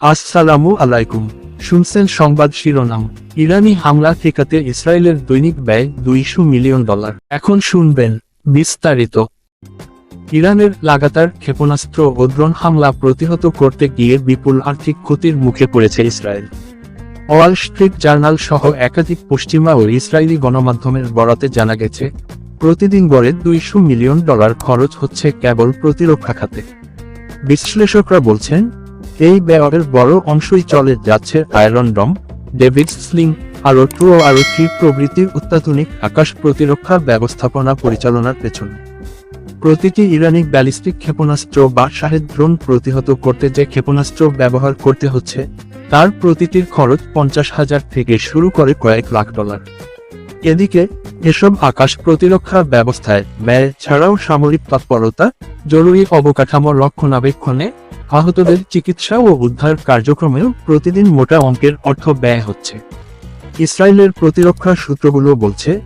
আসসালামু আলাইকুম। শুনছেন সংবাদ শিরোনাম। ইরানি হামলা ঠেকাতে ইসরায়েলের দৈনিক ব্যয় দুইশো মিলিয়ন ডলার। এখন শুনবেন বিস্তারিত। ইরানের লাগাতার ক্ষেপণাস্ত্র ও ড্রোন হামলা প্রতিহত করতে গিয়ে বিপুল আর্থিক ক্ষতির মুখে পড়েছে ইসরায়েল। ওয়াল স্ট্রিট জার্নাল সহ একাধিক পশ্চিমা ও ইসরায়েলি গণমাধ্যমের বরাতে জানা গেছে, প্রতিদিন গড়ে দুইশো মিলিয়ন ডলার খরচ হচ্ছে কেবল প্রতিরক্ষা খাতে। বিশ্লেষকরা বলছেন এই ব্যয়ের বড় অংশই চলে যাচ্ছে Iron Dome David Sling Arrow two ও আরও থ্রি প্রভৃতির অত্যাধুনিক আকাশ প্রতিরক্ষা ব্যবস্থাপনা পরিচালনার পেছনে। প্রতিটি ইরানি ব্যালিস্টিক ক্ষেপণাস্ত্র বা শাহেদ ড্রোন প্রতিহত করতে যে ক্ষেপণাস্ত্র ব্যবহার করতে হচ্ছে, তার প্রতিটির খরচ পঞ্চাশ হাজার থেকে শুরু করে কয়েক লাখ ডলার। এদিকে, এসব আকাশ প্রতিরক্ষা ব্যবস্থায় ব্যয় ছাড়াও সামরিক তৎপরতা, জরুরি অবকাঠামো রক্ষণাবেক্ষণে আহতদের চিকিৎসা ও উদ্ধার কার্যক্রমেও প্রতিদিন মোটা অঙ্কের অর্থ ব্যয় হচ্ছে। ইসরায়েলের প্রতিরক্ষা সূত্রগুলো বলছে,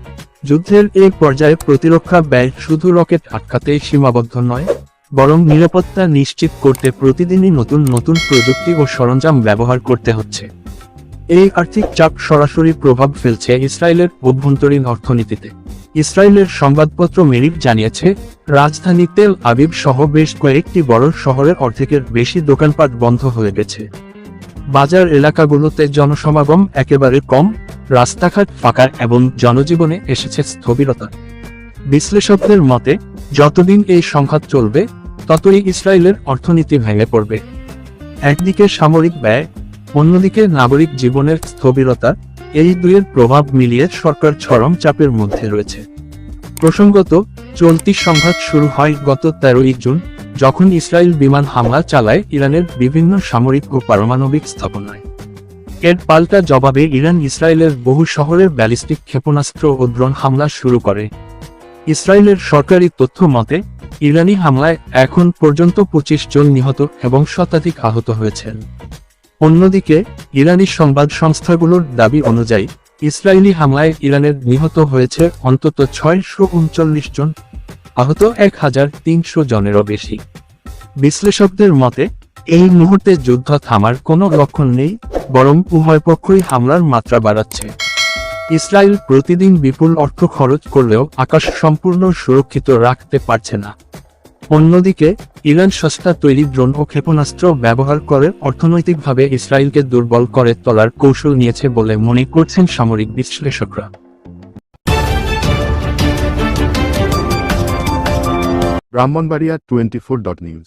যুদ্ধের এই পর্যায়ে প্রতিরক্ষা ব্যয় শুধু রকেট আটকাতেই সীমাবদ্ধ নয়, বরং নিরাপত্তা নিশ্চিত করতে প্রতিদিনই নতুন নতুন প্রযুক্তি ও সরঞ্জাম ব্যবহার করতে হচ্ছে। এই আর্থিক চাপ সরাসরি প্রভাব ফেলছে ইসরায়েলের অভ্যন্তরীণ অর্থনীতিতে। ইসরায়েলের সংবাদপত্র মেরিক জানিয়েছে, রাজধানী তেল আবিব সহ বেশ কয়েকটি বড় শহরের অর্ধেকের বেশি দোকানপাট বন্ধ হয়ে গেছে। বাজার এলাকাগুলোতে জনসমাগম একেবারে কম, রাস্তাঘাট ফাঁকা এবং জনজীবনে এসেছে স্থবিরতা। বিশ্লেষকদের মতে, যতদিন এই সংঘাত চলবে, ততই ইসরায়েলের অর্থনীতি ভেঙে পড়বে। একদিকে সামরিক ব্যয় অন্যদিকে নাগরিক জীবনের স্থবিরতা, এই দুইয়ের প্রভাব মিলিয়ে সরকার চরম চাপের মধ্যে রয়েছে। প্রসঙ্গত, চলতি সংঘাত শুরু হয় গত তেরোই জুন, যখন ইসরায়েল বিমান হামলা চালায় ইরানের বিভিন্ন সামরিক ও পারমাণবিক স্থাপনায়। এর পাল্টা জবাবে ইরান ইসরায়েলের বহু শহরের ব্যালিস্টিক ক্ষেপণাস্ত্র ও ড্রোন হামলা শুরু করে। ইসরায়েলের সরকারি তথ্য মতে, ইরানি হামলায় এখন পর্যন্ত পঁচিশ জন নিহত এবং শতাধিক আহত হয়েছেন। অন্যদিকে, ইরানি সংবাদ সংস্থাগুলোর দাবি অনুযায়ী, ইসরায়েলি হামলায় ইরানের নিহত হয়েছে অন্তত ছয়শো উনচল্লিশ জন, আহত এক হাজার তিনশো জনেরও বেশি। বিশ্লেষকদের মতে, এই মুহূর্তে যুদ্ধ থামার কোনো লক্ষণ নেই, বরং উভয় পক্ষই হামলার মাত্রা বাড়াচ্ছে। ইসরায়েল প্রতিদিন বিপুল অর্থ খরচ করলেও আকাশ সম্পূর্ণ সুরক্ষিত রাখতে পারছে না। অন্যদিকে, ইরান সস্তা তৈরি ড্রোন ও ক্ষেপণাস্ত্র ব্যবহার করে অর্থনৈতিকভাবে ইসরায়েলকে দুর্বল করে তোলার কৌশল নিয়েছে বলে মনে করছেন সামরিক বিশ্লেষকরা। Brahmanbaria twenty four dot news.